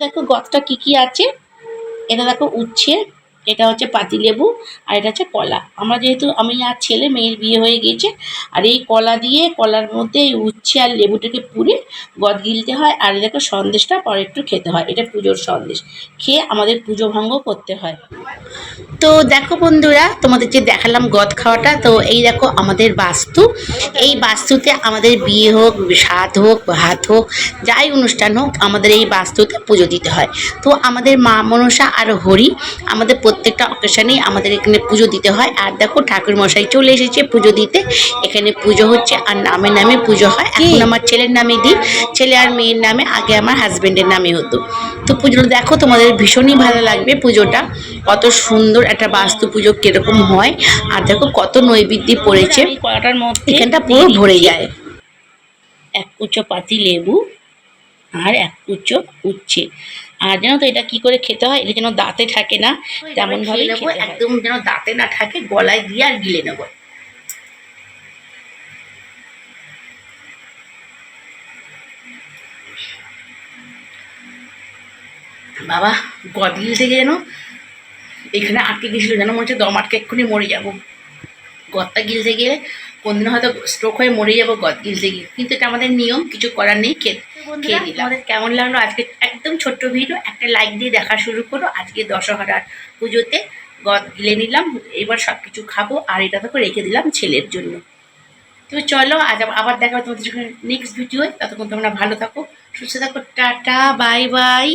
দেখো গতটা কি কি আছে? এটা দেখো উচ্ছে এটা হচ্ছে পাতিলেবু আর এটা হচ্ছে কলা। আমরা যেহেতু, আমি আর ছেলে, মেয়ের বিয়ে হয়ে গিয়েছে, আর এই কলা দিয়ে, কলার মধ্যে এই উচ্ছে আর লেবুটাকে পুড়ে গদ গিলতে হয়, আর দেখো সন্দেশটা পরে একটু খেতে হয়, এটা পুজোর সন্দেশ। খেয়ে আমাদের পুজো ভঙ্গ করতে হয়। তো দেখো বন্ধুরা, তোমাদের যে দেখালাম গদ খাওয়াটা, তো এই দেখো আমাদের বাস্তু। এই বাস্তুতে আমাদের বিয়ে হোক সাত হোক, ভাত হোক, যাই অনুষ্ঠান হোক, আমাদের এই বাস্তুতে পুজো দিতে হয়। তো আমাদের মা মনসা আর হরি, আমাদের প্রত্যেকটা অকেশনেই আমাদের এখানে পুজো দিতে হয়। আর দেখো ঠাকুর মশাই চলে এসেছে পুজো দিতে। এখানে পুজো হচ্ছে আর নামে নামে পুজো হয়। এখন আমার ছেলের নামে দিই। ছেলে আর মেয়ের নামে আগে আমার হাজবেন্ডের নামে হতো। তো পুজোটা দেখো তোমাদের ভীষণই ভালো লাগবে পুজোটা। কত সুন্দর একটা বাস্তু পুজো কীরকম হয়। আর দেখো কত নৈবেদ্য পড়েছে। এখানটা পুরো ভরে যায়। এক কুচো পাতি লেবু আর এক কুচো উচ্ছে। আর জানো তো এটা কি করে খেতে হয়? এটা যেন দাঁতে থাকে না তেমন ভাবে একদম যেন দাঁতে না থাকে গলায় দিয়ে আর গিলে নেব। বাবা গদগিল থেকে যেন এখানে আটকে গেছিল যেন মনে হচ্ছে দম আটকে এক্ষুনি মরে যাব। গদটা গিলতে গিয়ে কোনদিন হয়তো স্ট্রোক হয়ে মরে যাব গদ গিলতে গিয়ে কিন্তু এটা আমাদের নিয়ম কিছু করার নেই খেয়ে খেয়ে দিলাম আমাদের কেমন লাগল? আজকে একদম ছোট্ট ভিডিও একটা লাইক দিয়ে দেখা শুরু করো। আজকে দশহরার পুজোতে গদ গিলে নিলাম এবার সব কিছু খাব আর এটা তো রেখে দিলাম ছেলের জন্য। তো চলো আজ আবার- দেখা তোমাদের নেক্সট ভিডিও ততক্ষণ তোমরা ভালো থাকো সুস্থ থাকো টাটা বাই বাই